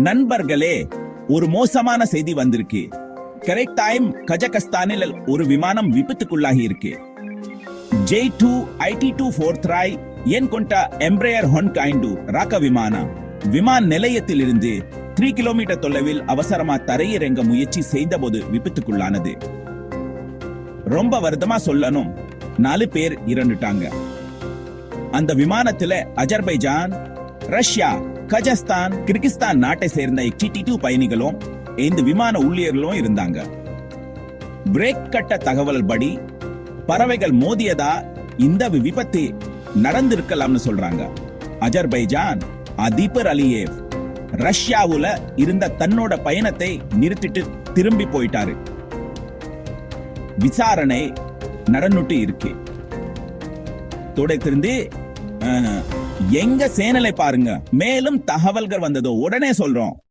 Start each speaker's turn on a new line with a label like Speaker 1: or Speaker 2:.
Speaker 1: நண்பர்களே ஒரு மோசமான செய்தி வந்திருக்கு. கரெக்ட் டைம் கஜகஸ்தானில் ஒரு விமானம் விபத்துக்குள்ளாகி இருக்கு. J two eight two four three என் கொண்ட எம்ப்ரேயர் ஹொன் கைண்டு ராக்க விமானம். விமான நிலையத்திலிருந்து த்ரீ கிலோமீட்டர் தொலைவில் அவசரமா தரையிறங்க முயற்சி செய்த போது விபத்துக்குள்ளானது. ரொம்ப வருத்தமா சொல்லணும். நாலு பேர் இறந்துட்டாங்க. அந்த விமானத்துல அஜர்பைஜான் ரஷ்யா கஜஸ்தான் கிர்கிஸ்தான் நாட்டை சேர்ந்த எக்ஸ்டி டூ பயணிகளும் இந்த விமான ஊழியர்களும் இருந்தாங்க. பிரேக் கட்ட தகவல் படி பறவைகள் மோதியதா இந்த விபத்து நடந்திருக்கலாம்னு சொல்றாங்க. அஜர்பைஜான் அதிபர் அலியேவ் ரஷ்யாவுல இருந்த தன்னோட பயணத்தை நிறுத்திட்டு திரும்பி போயிட்டாரு. விசாரணை நடந்துட்டு இருக்கு. தொடர்ந்து அஹ், எங்க சேனலை பாருங்க. மேலும் தகவல்கள் வந்ததோ உடனே சொல்றோம்.